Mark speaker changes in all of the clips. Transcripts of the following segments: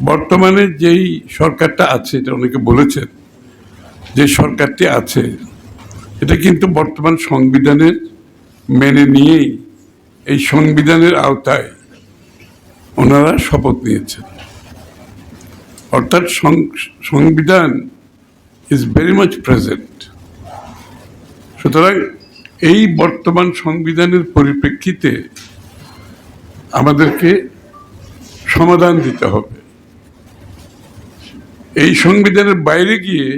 Speaker 1: বর্তমানে যেই সরকারটা আছে, এটা অনেকে বলেছেন, যে সরকারটি আছে, এটা কিন্তু বর্তমান সংবিধানের মেনে নিয়েই এই সংবিধানের আওতায় ওনারা শপথ নিয়েছেন। অর্থাৎ সংবিধান ইজ ভেরি মাচ প্রেজেন্ট সুতরাং এই বর্তমান সংবিধানের পরিপ্রেক্ষিতে আমাদেরকে সমাধান দিতে হবে। এই সংবিধানের বাইরে গিয়ে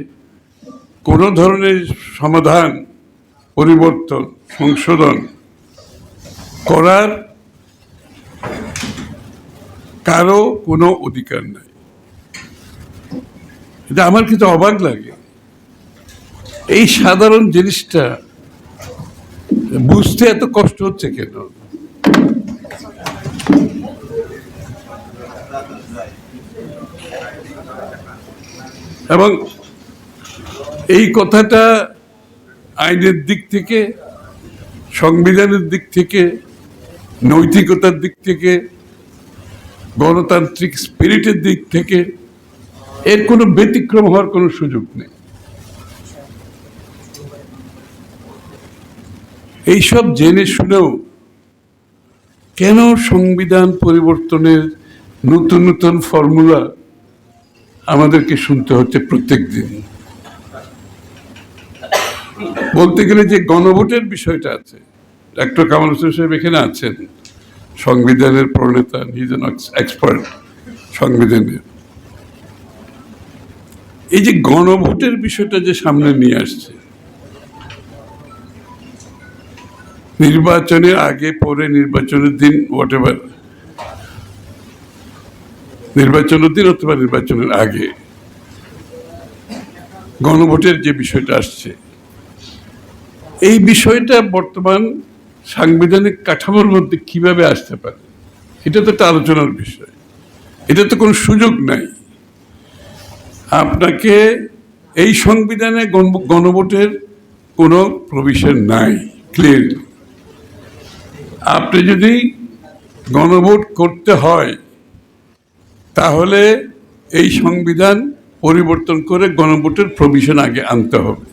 Speaker 1: কোনো ধরনের সমাধান, পরিবর্তন, সংশোধন করার কারও কোনো অধিকার নাই। এটা আমার কিন্তু অবাক লাগে। এই সাধারণ জিনিসটা বুঝতে এত কষ্ট হচ্ছে কেন? এবং এই কথাটা আইনের দিক থেকে, সংবিধানের দিক থেকে, নৈতিকতার দিক থেকে, গণতান্ত্রিক স্পিরিটের দিক থেকে এর কোনো ব্যতিক্রম হওয়ার কোনো সুযোগ নেই। এইসব জেনে শুনেও কেন সংবিধান পরিবর্তনের নতুন নতুন ফর্মুলা আমাদেরকে শুনতে হচ্ছে প্রত্যেক দিন। বলতে গেলে যে গণভোটের বিষয়টা আছে, ডাক্তার কামাল হোসেন সাহেব এখানে আছেন, সংবিধানের প্রণেতা এন এক্সপার্ট সংবিধানের। এই যে গণভোটের বিষয়টা যে সামনে নিয়ে আসছে, নির্বাচনের আগে পরে নির্বাচনের দিন হোয়াট নির্বাচনের দিন অথবা নির্বাচনের আগে গণভোটের যে বিষয়টা আসছে, এই বিষয়টা বর্তমান সাংবিধানিক কাঠামোর মধ্যে কীভাবে আসতে পারে, এটা তো একটা আলোচনার বিষয়। এটা তো কোনো সুযোগ নাই। আপনাকে এই সংবিধানে গণ- গণভোটের কোনো প্রভিশন নাই ক্লিয়ারলি আপনি যদি গণভোট করতে হয় তাহলে এই সংবিধান পরিবর্তন করে গণভোটের প্রভিশন আগে আনতে হবে।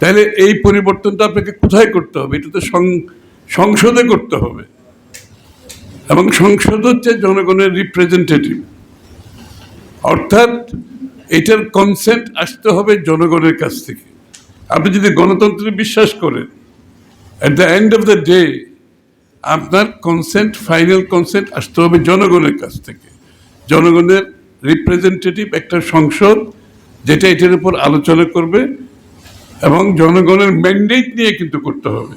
Speaker 1: তাহলে এই পরিবর্তনটা আপনাকে কোথায় করতে হবে? এটা তো সংসদে করতে হবে। এবং সংসদ হচ্ছে জনগণের রিপ্রেজেন্টেটিভ অর্থাৎ এটার কনসেন্ট আসতে হবে জনগণের কাছ থেকে। আপনি যদি গণতন্ত্রে বিশ্বাস করেন at the end of the day আপনার কনসেন্ট ফাইনাল কনসেন্ট আসতে হবে জনগণের কাছ থেকে। জনগণের রিপ্রেজেন্টেটিভ একটা সংসদ, যেটা এটার উপর আলোচনা করবে এবং জনগণের ম্যান্ডেট নিয়ে কিন্তু করতে হবে।